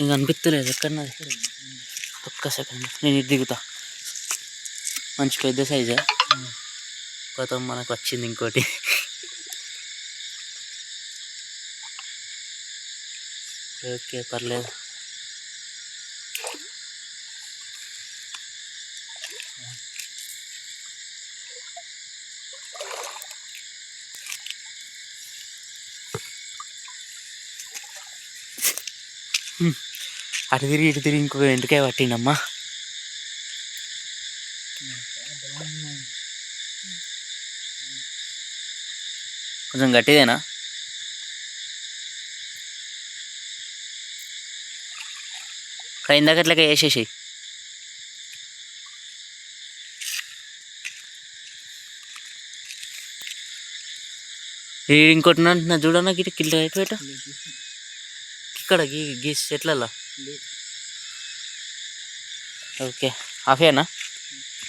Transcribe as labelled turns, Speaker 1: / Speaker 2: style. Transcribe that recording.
Speaker 1: ఇంక అనిపిస్తలేదు ఎక్కడన్నది ఒక్క సెకండ్ నేను ఇది దిగుతా. మంచి పెద్ద సైజా? కొత్త మనకు వచ్చింది ఇంకోటి. ఓకే పర్లేదు. అటు తిరిగి ఇటు తిరిగి ఇంకొక వెంటకాయ పట్టిండమ్మా. కొంచెం గట్టిదేనా? కానీ ఇందాక అట్లాగే వేసేసి ఇంకోటి అంటున్నా చూడన్నా గిట్ కిల్ అయిపోయేట ఎక్కడ ఇక్కడ గీ గీ చెట్లలో? ఓకే. హాఫేనా